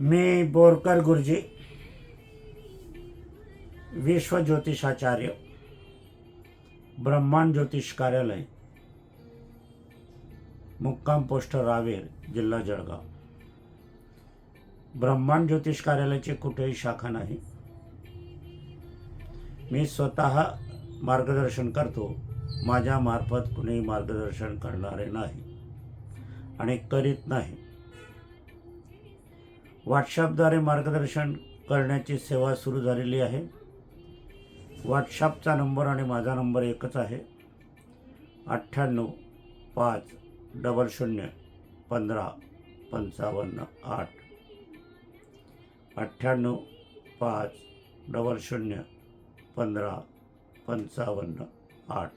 मी बोरकर गुरुजी विश्व ज्योतिषाचार्य ब्रह्मांड ज्योतिष कार्यालय मुक्काम पोस्ट रावेर जिल्हा जळगाव. ब्रह्मांड ज्योतिष कार्यालयाची कुठेही शाखा नाही. मी स्वतः मार्गदर्शन करतो. माझ्यामार्फत कुणीही मार्गदर्शन करणारे नाही आणि करीत नाही. व्हॉट्सॲपद्वारे मार्गदर्शन करण्याची सेवा सुरू झालेली आहे. व्हॉट्सॲपचा नंबर आणि माझा नंबर एकच आहे. अठ्ठ्याण्णव पाच डबल शून्य पंधरा पंचावन्न आठ. अठ्ठ्याण्णव पाच डबल शून्य पंधरा पंचावन्न आठ.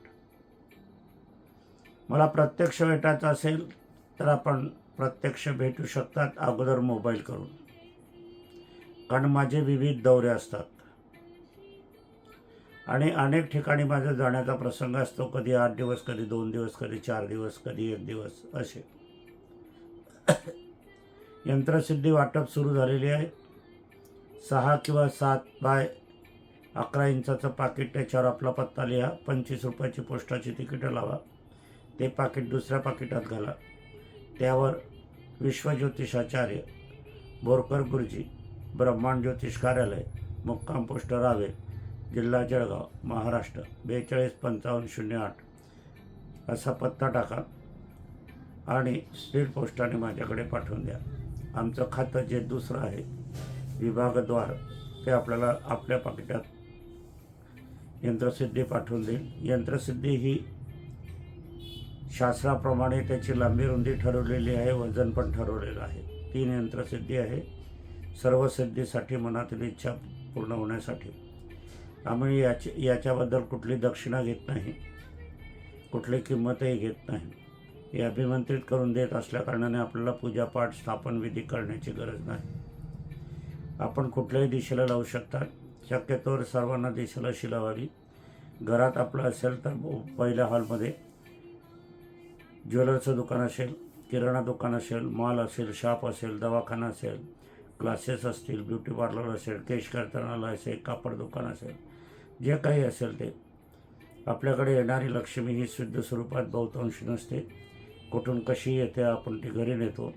मला प्रत्यक्ष भेटायचं असेल तर आपण प्रत्यक्ष भेटू शकतात अगोदर मोबाईल करून. कारण माझे विविध दौरे असतात. आणि अनेक ठिकाणी माझा जाण्याचा प्रसंग असतो कधी आठ दिवस कधी दोन दिवस कधी चार दिवस कधी एक दिवस असे. यंत्रसिद्धी वाटप सुरू झालेली आहे. सहा किंवा सात बाय अकरा इंचाचं पाकिट त्याच्यावर आपला पत्ता लिहा पंचवीस रुपयाची पोस्टाची तिकीटं लावा ते पाकिट दुसऱ्या पाकिटात घाला. त्यावर विश्वज्योतिषाचार्य बोरकर गुरुजी ब्रह्मांड ज्योतिष कार्यालय मुक्काम पोस्ट रावे जिल्हा जळगाव महाराष्ट्र बेचाळीस पंचावन्न शून्य आठ असा पत्ता टाका आणि स्पीड पोस्टाने माझ्याकडे पाठवून द्या. आमचं खातं जे दुसरं आहे विभागद्वार ते आपल्याला आपल्या पाकिटात यंत्रसिद्धी पाठवून देईल. यंत्रसिद्धी ही शास्त्राप्रमाणे त्याची लांबी रुंदी ठरवलेली आहे वजन पण ठरवलेलं आहे. तीन यंत्रसिद्धी आहे सर्व सिद्धीसाठी मनातील इच्छा पूर्ण होण्यासाठी. आम्ही याची याच्याबद्दल कुठली दक्षिणा घेत नाही कुठली किंमतही घेत नाही. हे अभिमंत्रित करून देत असल्याकारणाने आपल्याला पूजापाठ स्थापन विधी करण्याची गरज नाही. आपण कुठल्याही दिशेला लावू शकता. शक्यतोवर सर्वांना दिशेला शिलावावी घरात आपलं असेल तर पहिल्या हॉलमध्ये ज्वेलरचं दुकान असेल किराणा दुकान असेल मॉल असेल शॉप असेल दवाखाना असेल क्लासेस असतील ब्युटी पार्लर असेल केश कर्तनालय असेल कापड दुकान असेल जे काही असेल ते. आपल्याकडे येणारी लक्ष्मी ही शुद्ध स्वरूपात बहुतांश नसते. कुठून कशी येते आपण ती घरी नेतो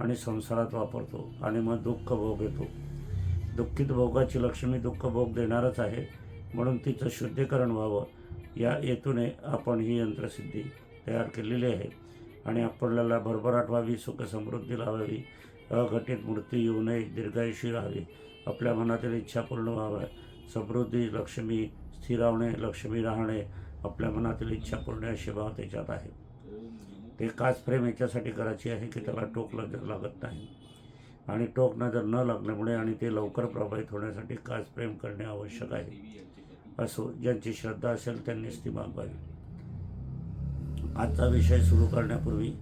आणि संसारात वापरतो आणि मग दुःख भोग येतो. दुःखित भोगाची लक्ष्मी दुःख भोग देणारच आहे म्हणून तिचं शुद्धीकरण व्हावं. या हेतूने आपण ही यंत्रसिद्धी तयार केलेली आहे आणि आपल्याला भरभराट व्हावी सुख समृद्धी लावावी अघटित मृत्यू येऊ नये दीर्घायुषी राहावी. आपल्या मनातील इच्छा पूर्ण व्हाव्या. समृद्धी लक्ष्मी स्थिरावणे लक्ष्मी राहणे आपल्या मनातील इच्छा पूर्ण अशी भाव त्याच्यात आहे. ते काच फ्रेम याच्यासाठी करायची आहे की त्याला टोक लग लागत नाही. आणि टोक नजर न लागल्यामुळे आणि ते लवकर प्रभावित होण्यासाठी काच प्रेम करणे आवश्यक आहे. असो ज्यांची श्रद्धा असेल त्यांनीच ती मागवावी. आजचा विषय सुरू करण्यापूर्वी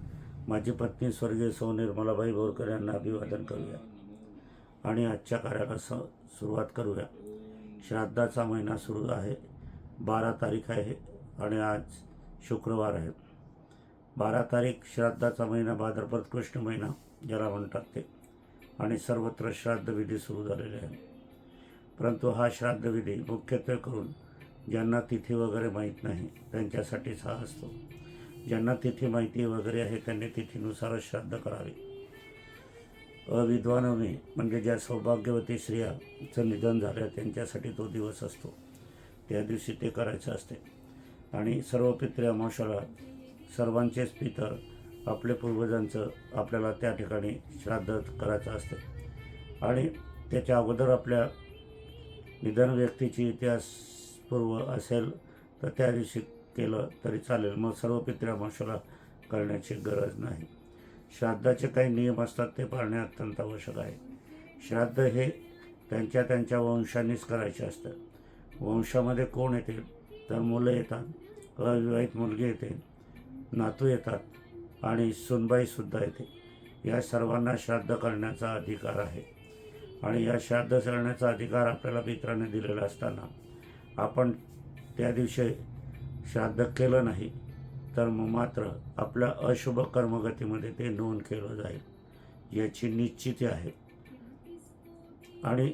माझी पत्नी स्वर्गीय सौ निर्मलाबाई बोरकर यांना अभिवादन करूया आणि आजच्या कार्याला स सुरुवात करूया. श्राद्धाचा महिना सुरू आहे. बारा तारीख आहे आणि आज शुक्रवार आहे. बारा तारीख श्राद्धाचा महिना भाद्रपद कृष्ण महिना ज्याला म्हणतात ते. आणि सर्वत्र श्राद्धविधी सुरू झालेले आहे परंतु हा श्राद्धविधी मुख्यत्वे करून ज्यांना तिथी वगैरे माहीत नाही त्यांच्यासाठीच हा असतो. ज्यांना तिथी माहिती वगैरे आहे त्यांनी तिथीनुसारच श्राद्ध करावे. अविद्वानवी म्हणजे ज्या सौभाग्यवती स्त्रियाचं निधन झालं त्यांच्यासाठी तो दिवस असतो. त्या दिवशी ते करायचं असते. आणि सर्व पित्रे अमावस्याला सर्वांचेच पितर आपले पूर्वजांचं आपल्याला त्या ठिकाणी श्राद्ध करायचं असते. आणि त्याच्या अगोदर आपल्या निधन व्यक्तीची इतिहासपूर्व असेल तर त्या दिवशी केलं तरी चालेल. मग सर्व पित्रे अमावस्याला करण्याची गरज नाही. श्राद्धाचे काही नियम असतात ते पाळणे अत्यंत आवश्यक आहे. श्राद्ध हे त्यांच्या त्यांच्या वंशांनीच करायचे असतं. वंशामध्ये कोण येते? तर मुलं येतात. अविवाहित मुलगी येते. नातू येतात. आणि सुनबाईसुद्धा येते. या सर्वांना श्राद्ध करण्याचा अधिकार आहे. आणि या श्राद्ध करण्याचा अधिकार आपल्याला पित्राने दिलेला असताना आपण त्या दिवशी श्राद्ध केलं नाही तर मग मात्र आपल्या अशुभ कर्मगतीमध्ये ते नोंद केलं जाईल याची निश्चिती आहे. आणि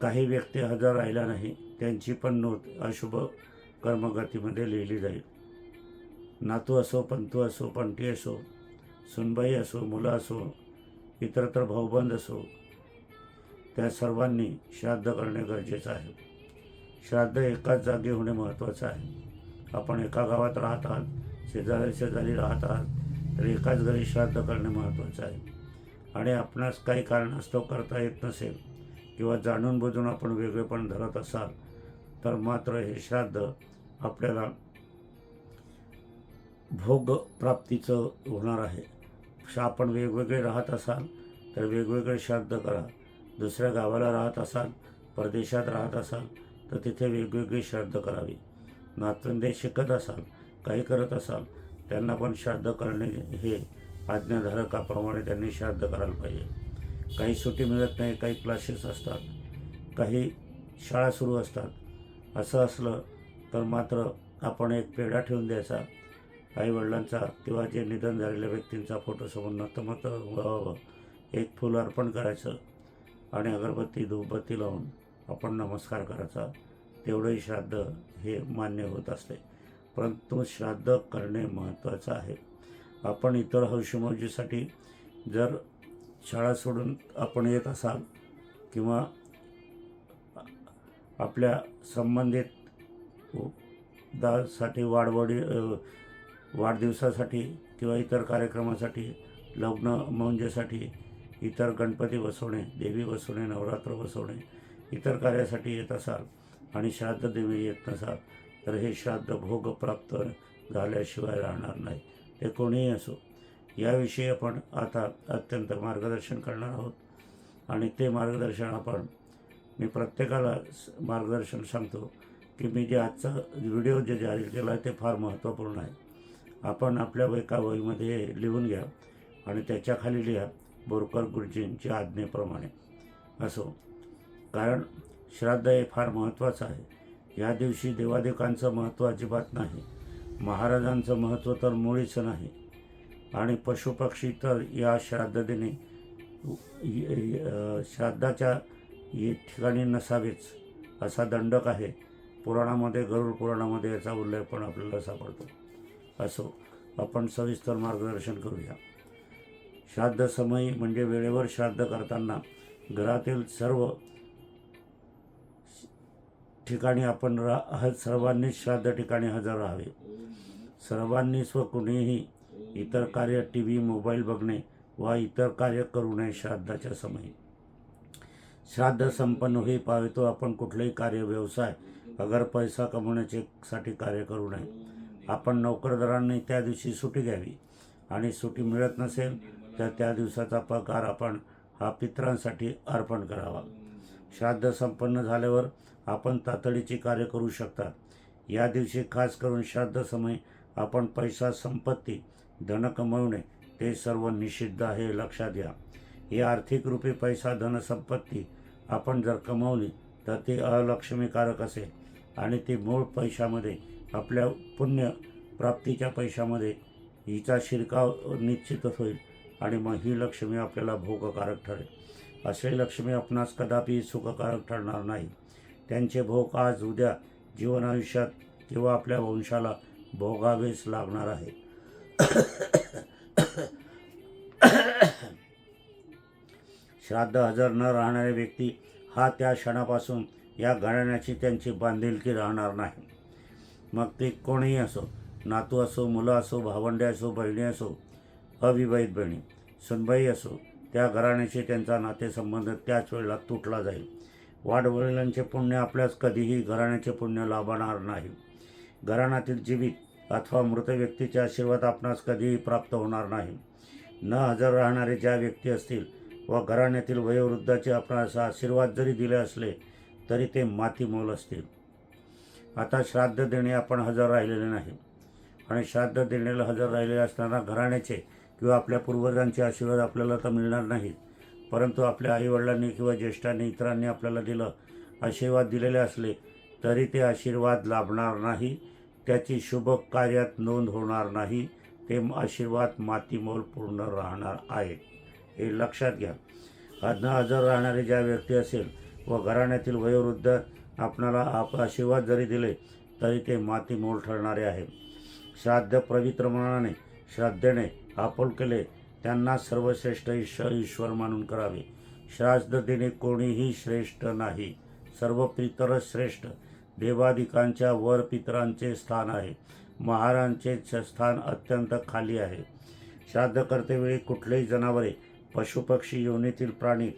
काही व्यक्ती हजर राहिल्या नाही त्यांची पण नोंद अशुभ कर्मगतीमध्ये लिहिली जाईल. नातू असो पंतू असो पंटी असो सुनबाई असो मुलं असो इतरत्र भाऊबंद असो त्या सर्वांनी श्राद्ध करणे गरजेचं आहे. श्राद्ध एकाच जागी होणे महत्त्वाचं आहे. आपण एका गावात राहत आहात शेजारी शेजारी राहत आहात तर एकाच घरी श्राद्ध करणे महत्त्वाचं आहे. आणि आपणास काही कारणास्तव करता येत नसेल किंवा जाणून बुजून आपण वेगळेपण धरत असाल तर मात्र हे श्राद्ध आपल्याला भोग प्राप्तीचं होणार आहे. आपण वेगवेगळे राहत असाल तर वेगवेगळे श्राद्ध करा. दुसऱ्या गावाला राहत असाल परदेशात राहत असाल तर तिथे वेगवेगळी श्राद्ध करावी. नातवंडे शिकत असाल काही करत असाल त्यांना पण श्राद्ध करणे हे आज्ञाधारकाप्रमाणे त्यांनी श्राद्ध करायला पाहिजे. काही सुट्टी मिळत नाही काही क्लासेस असतात काही शाळा सुरू असतात. असं असलं तर मात्र आपण एक पेढा ठेवून द्यायचा. आईवडिलांचा किंवा जे निधन झालेल्या व्यक्तींचा फोटोसमोर नतमत व्हावं एक फूल अर्पण करायचं आणि अगरबत्ती धूपबत्ती लावून आपण नमस्कार करायचा. तेवढंही श्राद्ध हे मान्य होत असते. परंतु श्राद्ध करणे महत्त्वाचं आहे. आपण इतर हौशीमौजीसाठी जर शाळा सोडून आपण येत असाल किंवा आपल्या संबंधित दासाठी वाढवडी वाढदिवसासाठी किंवा इतर कार्यक्रमासाठी लग्न मौंजेसाठी इतर गणपती बसवणे देवी बसवणे नवरात्र बसवणे इतर कार्यासाठी येत असाल आणि श्राद्ध देवी येत नसाल तर हे श्राद्ध भोग प्राप्त झाल्याशिवाय राहणार नाही. ते कोणीही असो याविषयी आपण आता अत्यंत मार्गदर्शन करणार आहोत. आणि ते मार्गदर्शन आपण मी प्रत्येकाला मार्गदर्शन सांगतो की मी जे आजचा व्हिडिओ जे जाहीर केला आहे ते फार महत्त्वपूर्ण आहे. आपण आपल्या एका वहीमध्ये लिहून घ्या आणि त्याच्याखाली लिहा बोरकर गुरुजींच्या आज्ञेप्रमाणे. असो. कारण श्राद्ध हे फार महत्त्वाचं आहे. या दिवशी देवादेवांचं महत्त्व अजिबात नाही. महाराजांचं महत्त्व तर मुळीच नाही. आणि पशुपक्षी तर या श्राद्धदिनी श्राद्धाच्या ठिकाणी नसावेच असा दंडक आहे. पुराणामध्ये गरुड पुराणामध्ये याचा उल्लेख पण आपल्याला सापडतो. असो आपण सविस्तर मार्गदर्शन करूया. श्राद्ध समयी म्हणजे वेळेवर श्राद्ध करताना घरातील सर्व ठिकाणी आपण रा सर्वांनी श्राद्ध ठिकाणी हजर राहावे. सर्वांनी स्व कुणीही इतर कार्य टी व्ही मोबाईल बघणे वा इतर कार्य करू नये श्राद्धाच्या समयी श्राद्ध संपन्न होई पावेतो आपण कुठलेही कार्य व्यवसाय अगर पैसा कमवण्याचे साठी कार्य करू नये. आपण नोकरदारांनी त्या दिवशी सुटी घ्यावी आणि सुट्टी मिळत नसेल तर त्या दिवसाचा पगार आपण हा पित्रांसाठी अर्पण करावा. श्राद्ध संपन्न झाल्यावर आपण तातडीचे कार्य करू शकता. या दिवशी खास करून श्राद्ध समय आपण पैसा संपत्ती धन कमवणे ते सर्व निषिद्ध आहे लक्षात घ्या. ही आर्थिक रूपे पैसा धनसंपत्ती आपण जर कमवली तर ती अलक्ष्मीकारक असेल आणि ती मूळ पैशामध्ये आपल्या पुण्य प्राप्तीच्या पैशामध्ये हिचा शिरकाव निश्चितच होईल आणि मग ही लक्ष्मी आपल्याला भोगकारक ठरेल. असे लक्ष्मी आपणास कदापि सुखकारक ठरणार नाही. त्यांचे भोग आज उद्या जीवन आयुष्यात किंवा आपल्या वंशाला भोगावेच लागणार आहे. श्राद्ध हजर न राहणारे व्यक्ती हा त्या क्षणापासून या घराण्याची त्यांची बांधिलकी राहणार नाही. मग ते कोणीही असो नातू असो मुलं असो भावंडे असो बहिणी असो अविवाहित बहिणी सुनबाई असो त्या घराण्याशी त्यांचा नातेसंबंध त्याच वेळेला तुटला जाईल. वाडवडिलांचे पुण्य आपल्यास कधीही घराण्याचे पुण्य लाभणार नाही. घराण्यातील जीवित अथवा मृत व्यक्तीचे आशीर्वाद आपणास कधीही प्राप्त होणार नाही. न हजर राहणारे ज्या व्यक्ती असतील व घराण्यातील वयोवृद्धाचे आपणास आशीर्वाद जरी दिले असले तरी ते मातीमोल असतील. आता श्राद्ध देणे आपण हजर राहिलेले नाही. आणि श्राद्ध देण्याला हजर राहिलेले असताना घराण्याचे किंवा आपल्या पूर्वजांचे आशीर्वाद आपल्याला तर मिळणार नाहीत. परंतु आपल्या आईवडिलांनी किंवा ज्येष्ठांनी इतरांनी आपल्याला दिलं आशीर्वाद दिलेले असले तरी ते आशीर्वाद लाभणार नाही. त्याची शुभ कार्यात नोंद होणार नाही. ते आशीर्वाद मातीमोल पूर्ण राहणार आहे हे लक्षात घ्या. न हजर राहणारे ज्या व्यक्ती असेल व घराण्यातील वयोवृद्ध आपणाला आप आशीर्वाद जरी दिले तरी ते मातीमोल ठरणारे आहे श्राद्ध पवित्र मनाने श्रद्धेने आपुलकेले त्यांना सर्वश्रेष्ठ ईश्वर ईश्वर मानून करावे. श्राद्ध देणे कोणीही श्रेष्ठ नाही. सर्व पितरच श्रेष्ठ. देवादिकांच्या वर पितरांचे स्थान आहे. महारांचे स्थान अत्यंत खाली आहे. श्राद्ध करतेवेळी कुठलेही जनावरे पशुपक्षी योनीतील प्राणी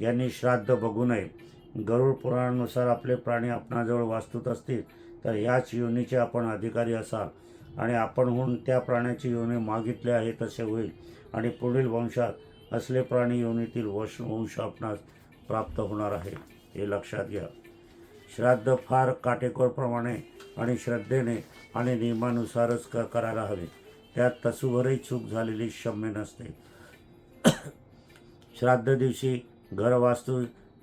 यांनी श्राद्ध बघू नये. गरुड पुराणानुसार आपले प्राणी आपणाजवळ वास्तूत असतील तर याच योनीचे आपण अधिकारी असाल आणि आपणहून त्या प्राण्याची योनी मागितले आहे तसे होईल. आणि पुढील वंशात असले प्राणी योनीतील वंश वंश आपणास प्राप्त होणार आहे हे लक्षात घ्या. श्राद्ध फार काटेकोरप्रमाणे आणि श्रद्धेने आणि नियमानुसारच क करायला हवे. त्यात तसूभरही चूक झालेली क्षम्य नसते. श्राद्ध दिवशी घर वास्तू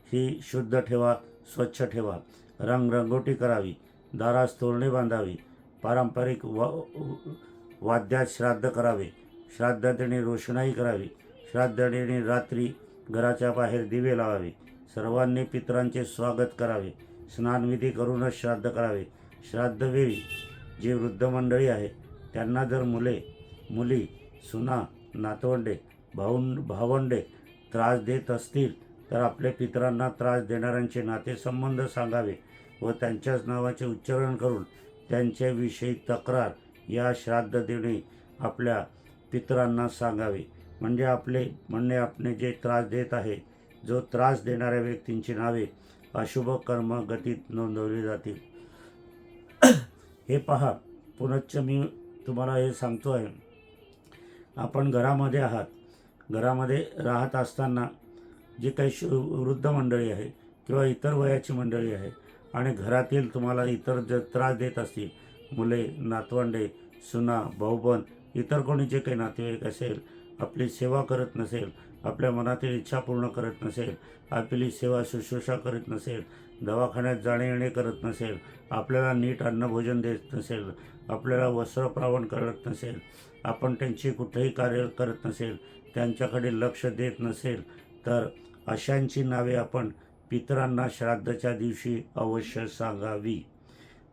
ही शुद्ध ठेवा स्वच्छ ठेवा. रंगरंगोटी करावी दारास तोरणे बांधावी. पारंपरिक वा वाद्यात श्राद्ध करावे. श्राद्ध रोषणाई करावी. श्राद्ध रात्री घराच्या बाहेर दिवे लावावे. सर्वांनी पितरांचे स्वागत करावे. स्नानविधी करूनच श्राद्ध करावे. श्राद्धवेळी जे वृद्ध मंडळी आहे त्यांना जर मुले मुली सुना नातवंडे भाऊं भावंडे त्रास देत असतील तर आपल्या पितरांना त्रास देणाऱ्यांचे नातेसंबंध सांगावे व त्यांच्याच नावाचे उच्चारण करून त्यांच्याविषयी तक्रार या श्राद्ध देणे आपल्या पितरांना सांगावे. म्हणजे आपले म्हणणे आपले जे त्रास देत आहे जो त्रास देणाऱ्या व्यक्तींची नावे अशुभ कर्म गतीत नोंदवली जातील. हे पहा पुनश्च मी तुम्हाला हे सांगतो आहे आपण घरामध्ये आहात. घरामध्ये राहत असताना जी काही शु वृद्ध मंडळी आहे किंवा इतर वयाची मंडळी आहे आणि घरातील तुम्हाला इतर ज त्रास देत असतील मुले नातवंडे सुना भाऊबंद इतर कोणी जे काही नातेवाईक असेल आपली सेवा करत नसेल आपल्या मनातील इच्छा पूर्ण करत नसेल आपली सेवा शुश्रूषा करत नसेल दवाखान्यात जाणे येणे करत नसेल आपल्याला नीट अन्नभोजन देत नसेल आपल्याला वस्त्रप्रावण करत नसेल आपण त्यांची कुठेही कार्य करत नसेल त्यांच्याकडे लक्ष देत नसेल तर अशांची नावे आपण पितरांना श्राद्धाच्या दिवशी अवश्य सांगावी.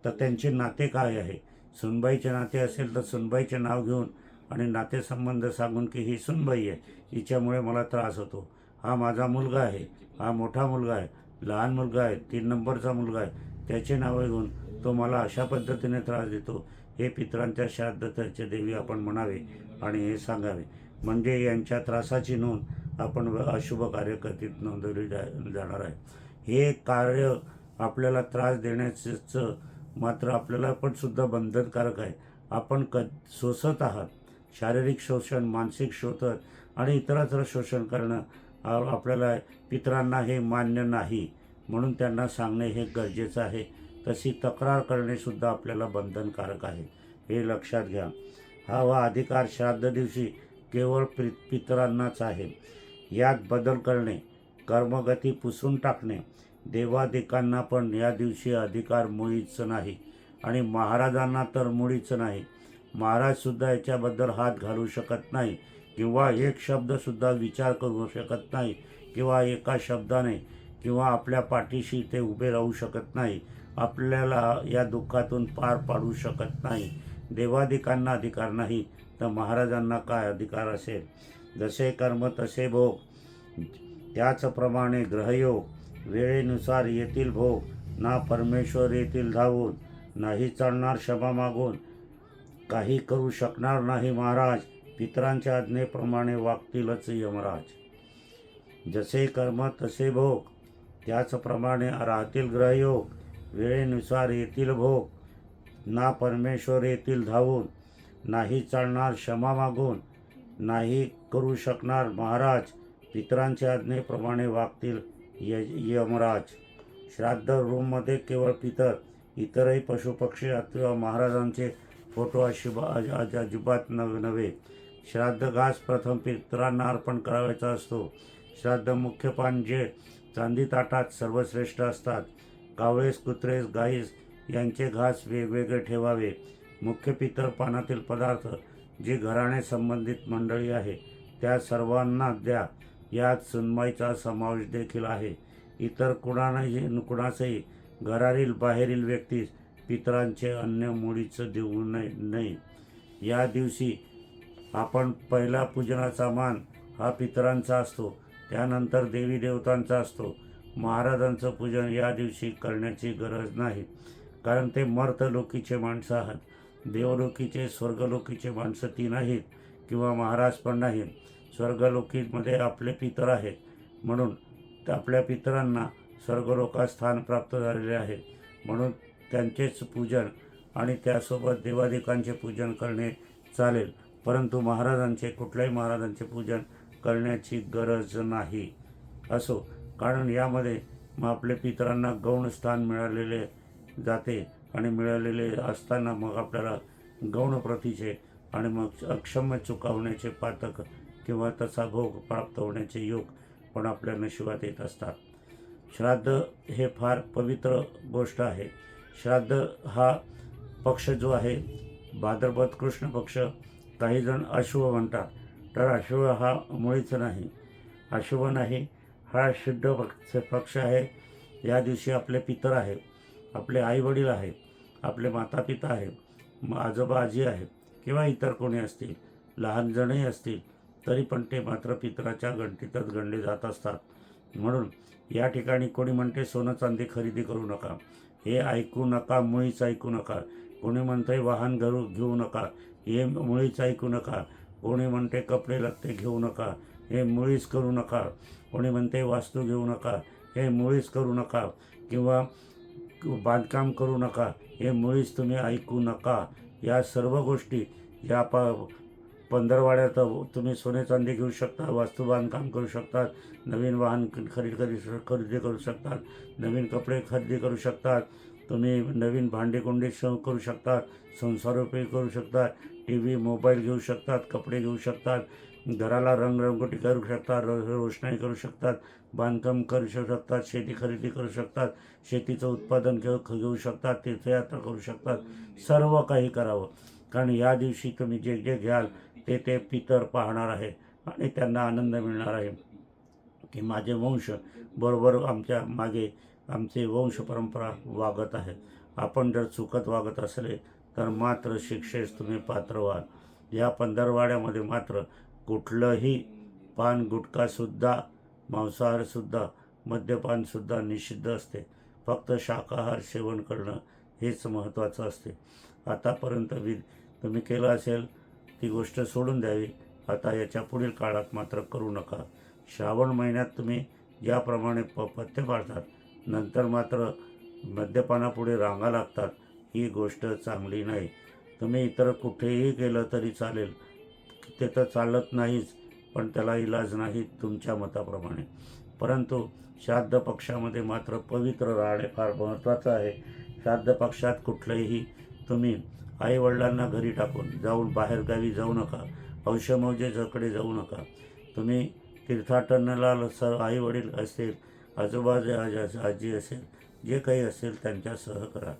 तर त्यांचे नाते काय आहे? सुनबाईचे नाते असेल तर सुनबाईचे नाव घेऊन आणि नातेसंबंध सांगून की ही सुनबाई आहे हिच्यामुळे मला त्रास होतो. हा माझा मुलगा आहे हा मोठा मुलगा आहे लहान मुलगा आहे तीन नंबरचा मुलगा आहे त्याचे नावं घेऊन तो मला अशा पद्धतीने त्रास देतो. हे पितरांच्या श्राद्धतेचे देवी आपण म्हणावे आणि हे सांगावे. म्हणजे यांच्या त्रासाची नोंद आपण अशुभ कार्यकर्तीत नोंदवली जा जाणार आहे. हे कार्य आपल्याला त्रास देण्याचं मात्र आपल्याला पण सुद्धा बंधनकारक आहे. आपण क सोसत आहात. शारीरिक शोषण मानसिक शोषण आणि इतरत्र शोषण करणं आपल्याला पितरांना हे मान्य नाही. म्हणून त्यांना सांगणे हे गरजेचं आहे. तशी तक्रार करणेसुद्धा आपल्याला बंधनकारक आहे. हे लक्षात घ्या. हा वा अधिकार श्राद्ध दिवशी केवळ पि पितरांनाच आहे. यात बदल करणे कर्मगती पुसून टाकणे देवादिकांना पण या दिवशी अधिकार मुळीच नाही आणि महाराजांना तर मुळीच नाही. महाराजसुद्धा याच्याबद्दल हात घालू शकत नाही किंवा एक शब्दसुद्धा विचार करू शकत नाही किंवा एका शब्दाने किंवा आपल्या पाठीशी ते उभे राहू शकत नाही. आपल्याला या दुःखातून पार पाडू शकत नाही. देवादिकांना अधिकार नाही तर महाराजांना काय अधिकार असेल? जसे कर्म तसे भोग. त्याचप्रमाणे ग्रहयोग. वेळेनुसार येतील भोग ना परमेश्वर येतील धावून नाही चालणार क्षमा मागून. काही करू शकणार नाही महाराज पितरांच्या आज्ञेप्रमाणे वागतीलच यमराज. जसे कर्म तसे भोग त्याचप्रमाणे राहतील ग्रहयोग. वेळेनुसार येतील भोग ना परमेश्वर येतील धावून नाही चालणार क्षमा मागून. नाही करू शकणार महाराज पितरांच्या आज्ञेप्रमाणे वागतील य यमराज श्राद्ध रूममध्ये केवळ पितर इतरही पशुपक्षी किंवा महाराजांचे फोटो अशिबा अज अज अजिबात नव नव्हे. श्राद्ध घास प्रथम पितरांना अर्पण करावायचा असतो. श्राद्ध मुख्य पान जे चांदी ताटात सर्वश्रेष्ठ असतात. कावळेस कुत्रेस गाईस यांचे घास वेगवेगळे ठेवावे. मुख्य पितर पानातील पदार्थ जे घराणे संबंधित मंडळी आहे त्या सर्वांना द्या. यात सुनमाईचा समावेश देखील आहे. इतर कुणालाही कुणाचंही घरातील बाहेरील व्यक्तीस पितरांचे अन्न मुळीचं देऊ नये नाही या दिवशी आपण पहिला पूजनाचा मान हा पितरांचा असतो. त्यानंतर देवी देवतांचा असतो. महाराजांचं पूजन या दिवशी करण्याची गरज नाही. कारण ते मर्तलोकीचे माणसं आहात. देवलोकीचे स्वर्गलोकीचे माणसं ती नाहीत किंवा महाराज पण नाहीत. स्वर्गलोकीमध्ये आपले पितर आहेत. म्हणून आपल्या पितरांना स्वर्गलोकात स्थान प्राप्त झालेले आहे. म्हणून त्यांचेच पूजन आणि त्यासोबत देवादेकांचे पूजन करणे चालेल. परंतु महाराजांचे कुठल्याही महाराजांचे पूजन करण्याची गरज नाही. असो कारण यामध्ये मग आपल्या पितरांना गौण स्थान मिळालेले जाते आणि मिळालेले असताना मग आपल्याला गौण प्रतीचे आणि मग अक्षम्य चुकावण्याचे पातक किंवा तसा भोग प्राप्त होण्याचे योग पण आपल्या नशिबात येत असतात. श्राद्ध हे फार पवित्र गोष्ट आहे. श्राद्ध हा पक्ष जो आहे भाद्रपद कृष्ण पक्ष काही जण अशुभ म्हणतात. तर अशुभ हा मुळीच नाही. अशुभ नाही हा शुद्ध पक्ष पक्ष आहे. या दिवशी आपले पितर आहे आपले आईवडील आहे आपले माता पिता आहे आजोबा आजी आहे किंवा इतर कोणी असतील लहान जणही असतील तरी पण ते मात्र पितराच्या गणतीतच गणले जात असतात. म्हणून या ठिकाणी कोणी म्हणते सोनं चांदी खरेदी करू नका. हे ऐकू नका मुळीच ऐकू नका. कोणी म्हणतंय वाहन घरू घेऊ नका. हे मुळीच ऐकू नका. कोणी म्हणते कपडे लत्ते घेऊ नका. हे मुळीच करू नका. कोणी म्हणते वास्तू घेऊ नका. हे मुळीच करू नका. किंवा बांधकाम करू नका. हे मुळीच तुम्ही ऐकू नका. या सर्व गोष्टी या प पंधरवाड्यात तुम्ही सोने चांदी घेऊ शकता वास्तू बांधकाम करू शकतात नवीन वाहन खरेदी खरेदी खरेदी करू शकतात नवीन कपडे खरेदी करू शकतात तुम्ही नवीन भांडेकुंडे श करू शकतात संसार उपयोग करू शकतात टी व्ही मोबाईल घेऊ शकतात कपडे घेऊ शकतात घराला रंगरंगोटी करू शकतात रो रोषणाई करू शकतात बांधकाम करू शकतात शेती खरेदी करू शकतात शेतीचं उत्पादन घेऊ घेऊ शकतात तीर्थयात्रा करू शकतात सर्व काही करावं. कारण या दिवशी तुम्ही जे जे घ्याल ते ते पितर पाहणार आहे आणि त्यांना आनंद मिळणार आहे. की माझे वंश बरोबर आमच्या मागे आमचे वंश परंपरा वागत आहे आपण जर चुकत वागत असले तर मात्र शिक्षेस तुम्ही पात्र व्हाल. या पंधरवाड्यामध्ये मात्र कुठलंही पान गुटखासुद्धा मांसाहारसुद्धा मद्यपानसुद्धा निषिद्ध असते. फक्त शाकाहार सेवन करणं हेच महत्त्वाचं असते. आतापर्यंत वि तुम्ही केलं असेल ती गोष्ट सोडून द्यावी. आता याच्या पुढील काळात मात्र करू नका. श्रावण महिन्यात तुम्ही ज्याप्रमाणे प पथ्य पाळतात नंतर मात्र मद्यपानापुढे रांगा लागतात ही गोष्ट चांगली नाही. तुम्ही इतर कुठेही गेलं तरी चालेल. ते तर चालत नाहीच पण त्याला इलाज नाही तुमच्या मताप्रमाणे. परंतु श्राद्ध पक्षामध्ये मात्र पवित्र राहणे फार महत्त्वाचं आहे. श्राद्ध पक्षात कुठलंही तुम्ही आईवडिलांना घरी टाकून जाऊन बाहेरगावी जाऊ नका औषमौजेकडे जाऊ नका. तुम्ही तीर्थाटनाला सर आईवडील असेल आजोबा जे आज- आजी असेल जे काही असेल त्यांच्यासह करा.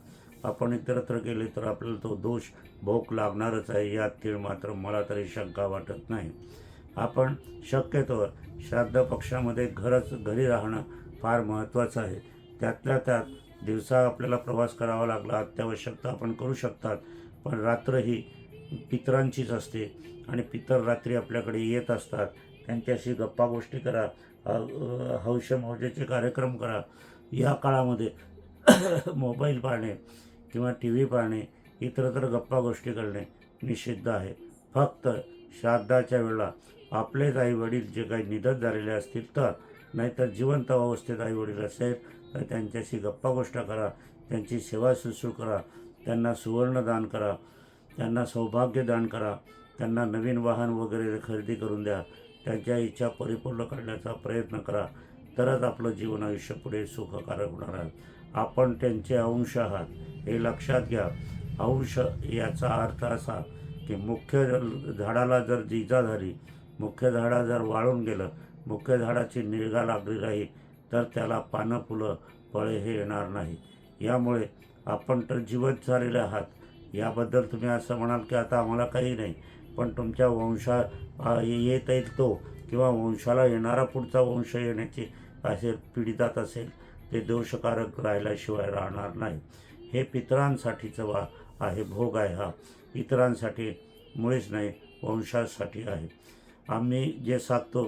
आपण इतरत्र गेले तर आपल्याला तो दोष भोग लागणारच आहे यात तीळ मात्र मला तरी शंका वाटत नाही. आपण शक्यतोवर श्राद्ध पक्षामध्ये घरच घरी राहणं फार महत्त्वाचं आहे. त्यातल्या त्यात दिवसा आपल्याला प्रवास करावा लागला अत्यावश्यकता आपण करू शकतात. पण रात्र ही पितरांचीच असते. आणि पितर रात्री आपल्याकडे येत असतात. त्यांच्याशी गप्पा गोष्टी करा. अ- हौश मौजेचे कार्यक्रम करा. या काळामध्ये मोबाईल पाहणे किंवा टी व्ही पाहणे इतरत्र गप्पा गोष्टी करणे निषिद्ध आहे. फक्त श्राद्धाच्या वेळेला आपलेच आई वडील जे काही निधन झालेले असतील तर नाहीतर जिवंत अवस्थेत आई वडील असेल तर त्यांच्याशी गप्पा गोष्ट करा. त्यांची सेवा सुश्रू करा. त्यांना सुवर्णदान करा. त्यांना सौभाग्य दान करा. त्यांना नवीन वाहन वगैरे खरेदी करून द्या. त्यांच्या इच्छा परिपूर्ण करण्याचा प्रयत्न करा. तरच आपलं जीवन आयुष्य पुढे सुखकारक होणार आहे. आपण त्यांचे अंश आहात. हे लक्षात घ्या. अंश याचा अर्थ असा की मुख्य झाडाला जर जिजा झाली मुख्य झाडा जर वाळून गेलं मुख्य झाडाची निगा लागली राहील तर त्याला पानं फुलं फळे हे येणार नाही. यामुळे आपण तर जिवंत झालेले आहात. याबद्दल तुम्ही असं म्हणाल की आता आम्हाला काही नाही पण तुमच्या वंशा येत येईल तो किंवा वंशाला येणारा पुढचा वंश येण्याची असेल पीडितात असेल ते दोषकारक राहिल्याशिवाय राहणार नाही. हे पितरांसाठीचं वा आहे भोग आहे हा. इतरांसाठी मुळेच नाही वंशासाठी आहे. आम्ही जे साधतो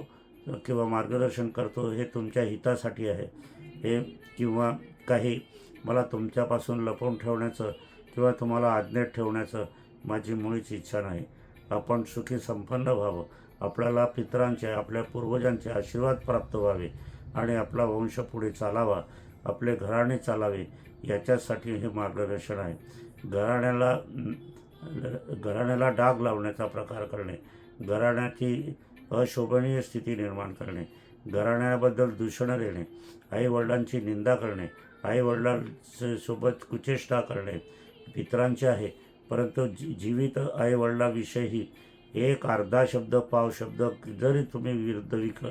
किंवा मार्गदर्शन करतो हे तुमच्या हितासाठी आहे. हे किंवा काही मला तुमच्यापासून लपवून ठेवण्याचं किंवा तुम्हाला आज्ञेत ठेवण्याचं माझी मुळीच इच्छा नाही. आपण सुखी संपन्न व्हावं. आपल्याला पितरांचे आपल्या पूर्वजांचे आशीर्वाद प्राप्त व्हावे आणि आपला वंश पुढे चालावा आपले घराणे चालावे याच्यासाठी हे मार्गदर्शन आहे. घराण्याला घराण्याला डाग लावण्याचा प्रकार करणे घराण्याची अशोभनीय स्थिती निर्माण करणे घराण्याबद्दल दूषणं देणे आईवडिलांची निंदा करणे आईवडिलांसोबत कुचेष्टा करणे पित्रांचे आहे. परंतु जी जीवित आईवडिलाविषयी एक अर्धा शब्द पाव शब्द जरी तुम्ही विरुद्ध विक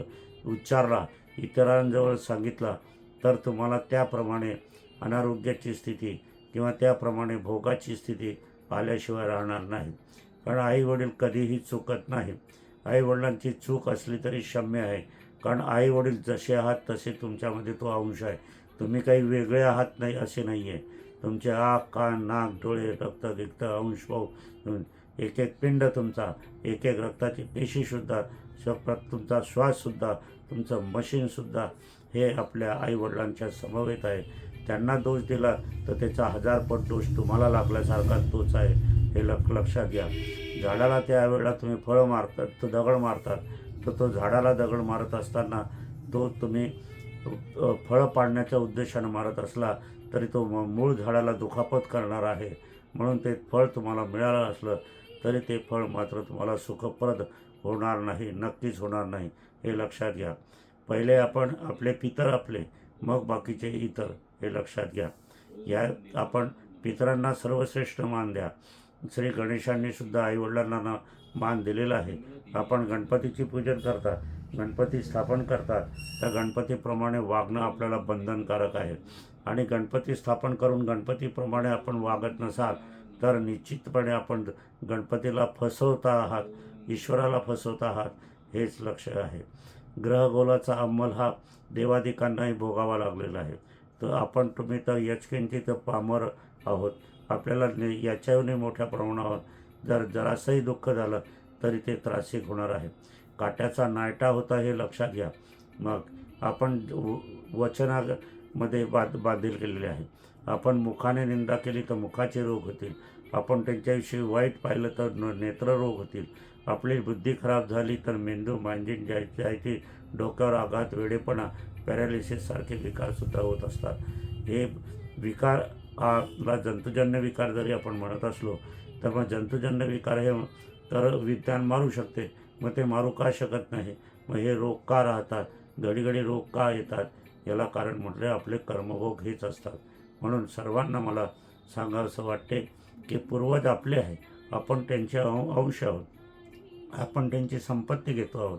उच्चारला इतरांजवळ सांगितला तर तुम्हाला त्याप्रमाणे अनारोग्याची स्थिती किंवा त्याप्रमाणे भोगाची स्थिती आल्याशिवाय राहणार नाही. कारण आईवडील कधीही चुकत नाही. आईवडिलांची चूक असली तरी क्षम्य आहे. कारण आईवडील जसे आहात तसे तुमच्यामध्ये तो अंश आहे. तुम्ही काही वेगळे आहात नाही असे नाही आहे तुमचे आग कान नाक डोळे रक्त गिक्त अंश भाऊ एक एक पिंड तुमचा एक एक रक्ताची पेशीसुद्धा स्वप्न तुमचा श्वाससुद्धा तुमचं मशीनसुद्धा हे आपल्या आईवडिलांच्या समवेत आहे. त्यांना दोष दिला तर त्याचा हजारपट दोष तुम्हाला लागल्यासारखा तोच आहे. हे लक लक्षात घ्या. झाडाला त्यावेळेला तुम्ही फळं मारतात तो दगड मारतात. तर तो झाडाला दगड मारत असताना तो तुम्ही फळं पाडण्याच्या उद्देशानं मारत असला तरी तो म- मूळ झाडाला दुखापत करणार आहे. म्हणून ते फळ तुम्हाला मिळालं असलं तरी ते फळ मात्र तुम्हाला सुखप्रद होणार नाही नक्कीच होणार नाही हे लक्षात घ्या. पहिले आपण आपले पितर आपले मग बाकीचे इतर हे लक्षात घ्या. या आपण पितरांना सर्वश्रेष्ठ मान द्या. श्री गणेशांनी सुद्धा आईवडिलांना ना मान दिलेला आहे. आपण गणपतीची पूजन करता गणपती स्थापन करतात त्या गणपतीप्रमाणे वागणं आपल्याला बंधनकारक आहे. आणि गणपती स्थापन करून गणपतीप्रमाणे आपण वागत नसाल तर निश्चितपणे आपण गणपतीला फसवता आहात ईश्वराला फसवता आहात हेच लक्ष आहे. ग्रहगोलाचा अंमल हा देवादिकांनाही भोगावा लागलेला आहे. तर आपण तुम्ही तर यचकिंचित पामर आहोत. आपल्याला ने- याच्याहूनही मोठ्या प्रमाणावर जर जरासंही दुःख झालं तरी ते त्रासिक होणार आहे. काट्याचा नायटा होता हे लक्षात घ्या. मग आपण व- वचनामध्ये बाद बांधील केलेले आहे. आपण मुखाने निंदा केली तर मुखाचे रोग होतील. आपण त्यांच्याविषयी वाईट पाहिलं तर न नेत्ररोग होतील. आपली बुद्धी खराब झाली तर मेंदू मांजिन जायची जायची डोक्यावर आघात वेडेपणा पॅरालिसिससारखे विकारसुद्धा होत असतात. हे विकार ला जंतुजन्य विकार जरी आपण म्हणत असलो तर मग जंतुजन्य विकार हे तर विज्ञान मारू शकते. मग ते मारू का शकत नाही? मग हे रोग का राहतात? घडीघडी रोग का येतात? याला कारण म्हटले आपले कर्मभोग हेच असतात. म्हणून सर्वांना मला सांगावंसं वाटते की पूर्वज आपले आहे. आपण त्यांचे अं- अंश आहोत. आपण त्यांची संपत्ती घेतो आहोत.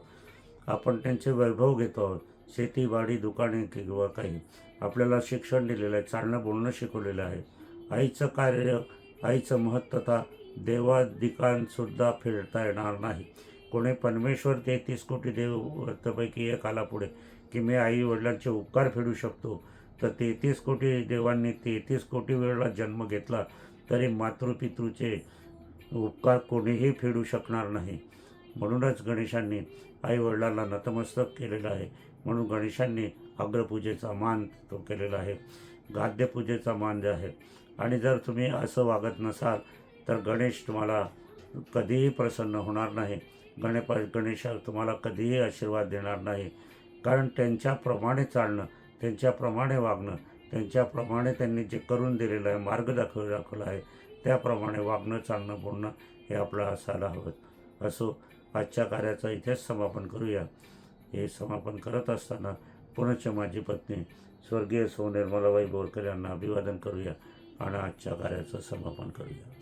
आपण त्यांचे वैभव घेतो आहोत. शेतीवाडी दुकाने किंवा काही. आपल्याला शिक्षण दिलेलं आहे चालणं बोलणं शिकवलेलं आहे. आईचं कार्य आईचं महत्त्वता देवादिकांसुद्धा फेडता येणार नाही. कोणी परमेश्वर तेहतीस कोटी देवतापैकी एक आला पुढे की मी आई वडिलांचे उपकार फेडू शकतो. तर तेहतीस कोटी देवांनी तेहतीस कोटी वेळेला जन्म घेतला तरी मातृपितृचे उपकार कोणीही फेडू शकणार नाही. म्हणूनच गणेशांनी आई वडिलांना नतमस्तक केलेलं आहे. म्हणून गणेशांनी अग्रपूजेचा मान तो केलेला आहे. गाद्यपूजेचा मान जे आहे. आणि जर तुम्ही असं वागत नसाल तर गणेश तुम्हाला कधीही प्रसन्न होणार नाही. गणेप गणेश तुम्हाला कधीही आशीर्वाद देणार नाही. कारण त्यांच्याप्रमाणे चालणं त्यांच्याप्रमाणे वागणं त्यांच्याप्रमाणे त्यांनी जे करून दिलेलं आहे मार्ग दाखव दाखवला आहे त्याप्रमाणे वागणं चालणं बोलणं हे आपलं असायला हवं. असो आजच्या कार्याचं इथेच समापन करूया. हे समापन करत असताना पुनश्च माझी पत्नी स्वर्गीय सौ निर्मलाबाई बोरकर यांना अभिवादन करूया आणि आजच्या कार्याचं समापन करूया.